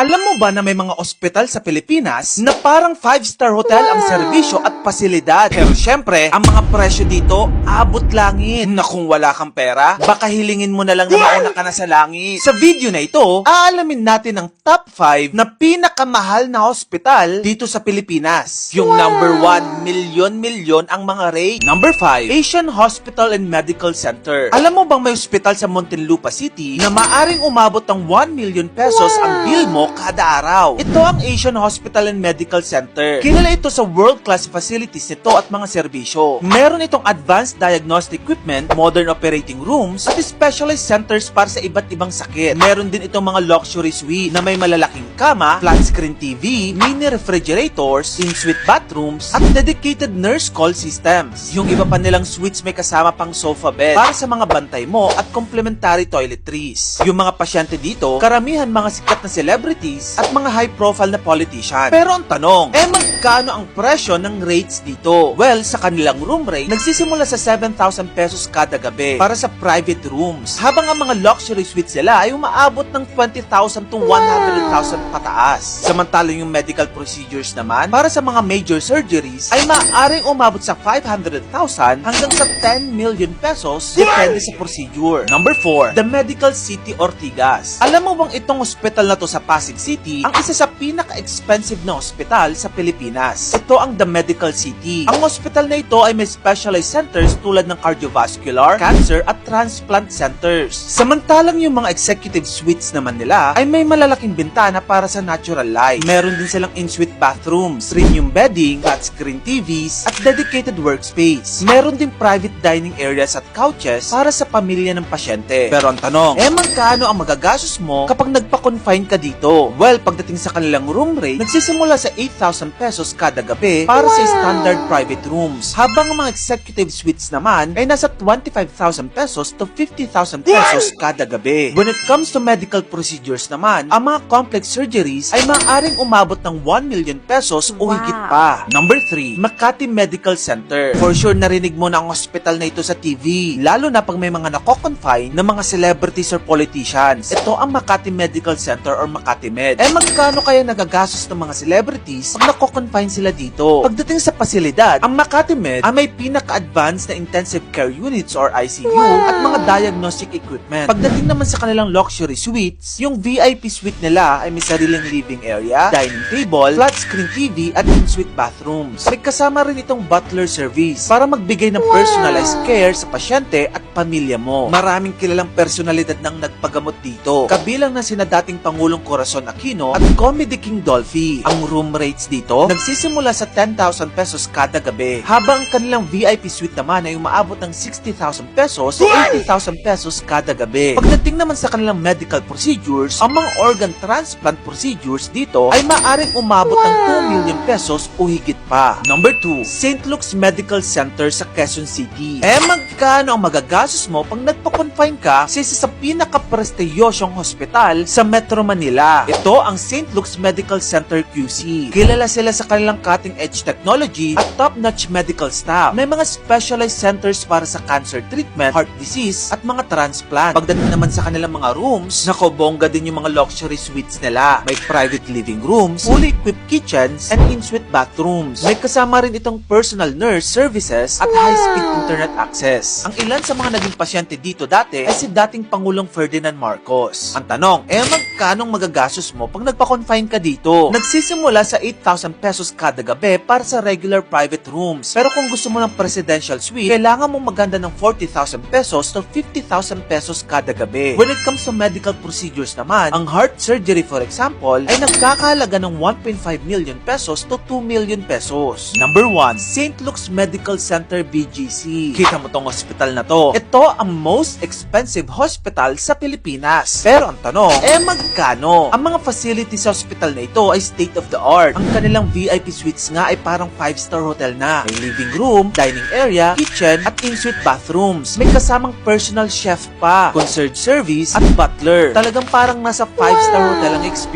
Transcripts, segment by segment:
Alam mo ba na may mga ospital sa Pilipinas na parang 5-star hotel ang serbisyo at pasilidad? Pero syempre, ang mga presyo dito, abot langit. Na kung wala kang pera, baka hilingin mo na lang na mauna ka na sa langit. Sa video na ito, aalamin natin ang top 5 na pinakamahal na hospital dito sa Pilipinas. Yung number 1, milyon-milyon ang mga rate. Number 5, Asian Hospital and Medical Center. Alam mo bang may hospital sa Muntinlupa City na maaring umabot ng 1 million pesos ang bill mo kada araw? Ito ang Asian Hospital and Medical Center. Kilala ito sa world-class facilities nito at mga serbisyo. Meron itong advanced diagnostic equipment, modern operating rooms, at specialized centers para sa iba't ibang sakit. Meron din itong mga luxury suite na may malalaking kama, flat screen TV, mini refrigerators, in-suite bathrooms, at dedicated nurse call systems. Yung iba pa nilang suites may kasama pang sofa bed para sa mga bantay mo at complementary toiletries. Yung mga pasyente dito, karamihan mga sikat na celebrities at mga high-profile na politician. Pero ang tanong, eh magkano ang presyo ng rates dito? Well, sa kanilang room rate, nagsisimula sa 7,000 pesos kada gabi para sa private rooms. Habang ang mga luxury suites nila ay umaabot ng 20,000 to 100,000 pataas. Samantalang yung medical procedures naman, para sa mga major surgeries, ay maaaring umabot sa 500,000 hanggang sa 10 million pesos depende sa procedure. Number 4, the Medical City Ortigas. Alam mo bang itong hospital na to sa Pasig City ang isa sa pinaka-expensive na hospital sa Pilipinas? Ito ang The Medical City. Ang hospital na ito ay may specialized centers tulad ng cardiovascular, cancer at transplant centers. Samantalang yung mga executive suites naman nila ay may malalaking bintana para sa natural light. Meron din silang in-suite bathrooms, premium bedding, flat screen TVs, at dedicated workspace. Meron din private dining areas at couches para sa pamilya ng pasyente. Pero ang tanong, eh magkano ang magagastos mo kapag nagpa-confine ka dito? Well, pagdating sa kanilang room rate, nagsisimula sa 8,000 pesos kada gabi para sa standard private rooms. Habang ang mga executive suites naman ay nasa 25,000 pesos to 50,000 pesos kada gabi. When it comes to medical procedures naman, ang mga complex surgeries ay maaaring umabot ng 1 million pesos o higit pa. Number 3, Makati Medical Center. For sure narinig mo na ang hospital na ito sa TV, lalo na pag may mga nako-confine na mga celebrities or politicians. Ito ang Makati Medical Center or Makati Med. Eh magkano kaya nagagastos ng mga celebrities pag nako-confine sila dito? Pagdating sa pasilidad, ang Makati Med ay may pinaka-advanced na intensive care units or ICU at mga diagnostic equipment. Pagdating naman sa kanilang luxury suites, yung VIP suite nila ay may sariling living area, dining table, flat screen TV at in-suite bathrooms. May kasama rin itong butler service para magbigay ng personalized care sa pasyente at pamilya mo. Maraming kilalang personalidad nang nagpagamot dito. Kabilang na sina dating Pangulong Corazon Aquino at Comedy King Dolphy. Ang room rates dito nagsisimula sa 10,000 pesos kada gabi. Habang ang kanilang VIP suite naman ay umaabot ng 60,000 pesos o 80,000 pesos kada gabi. Pagdating naman sa kanilang medical procedures, ang mga organ transplant procedures dito ay maaring umabot ng 2 million pesos o higit pa. Number 2, St. Luke's Medical Center sa Quezon City. Eh magkano ang magagastos mo pag nagpa-confine ka sa isa sa pinaka-prestigyosong hospital sa Metro Manila? Ito ang St. Luke's Medical Center QC. Kilala sila sa kanilang cutting-edge technology at top-notch medical staff. May mga specialized centers para sa cancer treatment, heart disease, at mga transplant. Pagdating naman sa kanilang mga rooms, nako bongga din yung mga luxury suites nila. May private living rooms, fully equipped kitchens, and in-suite bathrooms. May kasama rin itong personal nurse services at high-speed internet access. Ang ilan sa mga naging pasyente dito dati ay si dating Pangulong Ferdinand Marcos. Ang tanong, eh magkano magagastos mo pag nagpa-confine ka dito? Nagsisimula sa 8,000 pesos kada gabi para sa regular private rooms. Pero kung gusto mo ng presidential suite, kailangan mong maganda ng 40,000 pesos to 50,000 pesos kada gabi. When it comes to medical procedures naman, ang heart surgery for example ay nagkakahalaga ng 1.5 million pesos to 2 million pesos. Number 1, St. Luke's Medical Center BGC. Kita mo tong hospital na to. Ito ang most expensive hospital sa Pilipinas. Pero ang tanong, eh magkano? Ang mga facilities sa hospital na ito ay state of the art. Ang kanilang VIP suites nga ay parang 5-star hotel na. May living room, dining area, kitchen, at in-suite bathrooms. May kasamang personal chef pa, concierge service, at butler. Talagang parang nasa 5-star hotel ang experience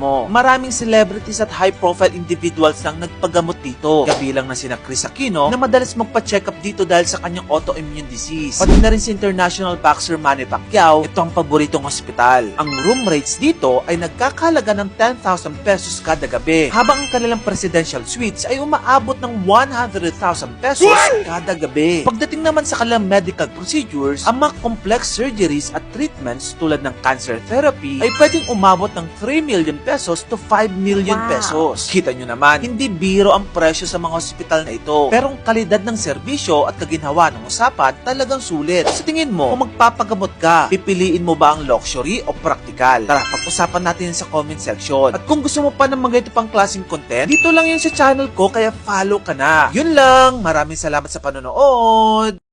mo. Maraming celebrities at high-profile individuals lang nagpagamot dito. Kabilang na sina Chris Aquino na madalas magpa-check up dito dahil sa kanyang autoimmune disease. Pati na rin si international boxer Manny Pacquiao, ito ang paboritong hospital. Ang room rates dito ay nagkakalaga ng 10,000 pesos kada gabi, habang ang kanilang presidential suites ay umaabot ng 100,000 pesos kada gabi. Pagdating naman sa kanilang medical procedures, ang mga complex surgeries at treatments tulad ng cancer therapy ay pwedeng umabot ng 3 million pesos to 5 million Wow. pesos. Kita nyo naman, hindi biro ang presyo sa mga hospital na ito. Pero ang kalidad ng serbisyo at kaginhawa ng usapan talagang sulit. Sa tingin mo, kung magpapagamot ka, pipiliin mo ba ang luxury o practical? Tara, pag-usapan natin sa comment section. At kung gusto mo pa ng mga ito pang klaseng content, dito lang yan sa channel ko kaya follow ka na. Yun lang, maraming salamat sa panonood.